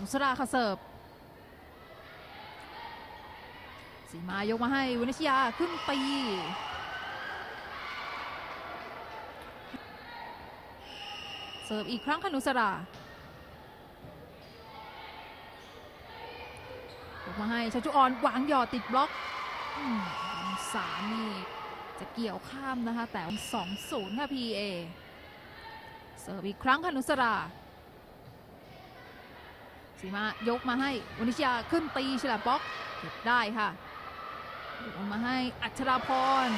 นุสราค่ะเสิร์ฟสีมายกมาให้วินิชยาขึ้นตีเสิร์ฟอีกครั้งค่ะนุสรายกมาให้ชัชจุออนวางหยอดติดบล็อกอสามนี่จะเกี่ยวข้ามนะคะ แต่2-0ค่ะ PA เสิร์ฟอีกครั้งค่ะนุสรา สีมายกมาให้วนิชยาขึ้นตีฉลับบ็อกเก็บได้ค่ะยกมาให้อัชราพร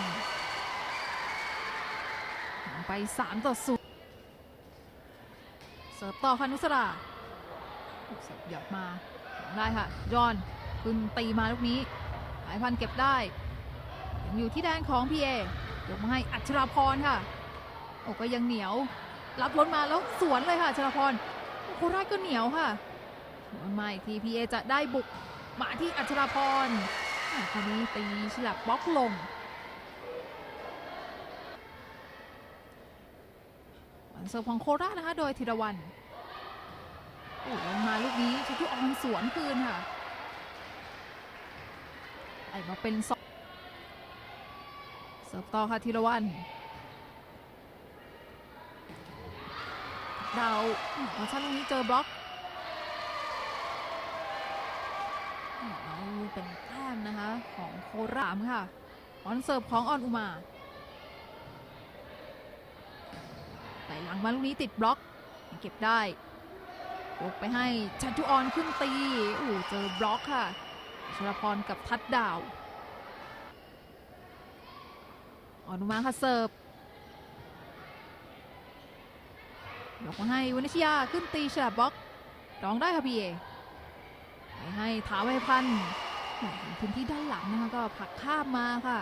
ไป 3 ต่อ0เสิร์ฟต่อค่ะนุสราเสิร์ฟหยอดมาได้ค่ะยอนขึ้นตีมาลูกนี้หายพันเก็บได้ยังอยู่ที่แดนของพีเอยกมาให้อัชราพรค่ะ โอ้ก็ยังเหนียว รับล้นมาแล้วสวนเลยค่ะอัชราพรโคราชก็เหนียวค่ะ ไม่ทีพีเอจะได้บุกมาที่อัชราพรคราวนี้ตีฉลับบล็อกลงวันเสิร์ฟของโคราชนะคะ โดยธีรวันโอ้ลงมาลูกนี้ชุดที่ออนสวนคืนค่ะไอมาเป็นสองเสิร์ฟต่อค่ะธีรวันดาวมาชั้นลูกนี้เจอบล็อก เอาเป็นแต้มนะคะของ โครามค่ะออนเสิร์ฟของออนอุมาไหลหลังมาลูกนี้ติดบล็อกเก็บได้ยกไปให้ชันทุออนขึ้นตีโอ้เจอบล็อกค่ะชลพรกับทัดดาวออนอุมาค่ะเสิร์ฟยกมาให้วนิชยาขึ้นตีฉลับบล็อกร้องได้ค่ะพีเอไปให้ถาไวพันธ์แหม่เห็น พื้นที่ด้านหลังนะคะก็ผักข้ามมาค่ะ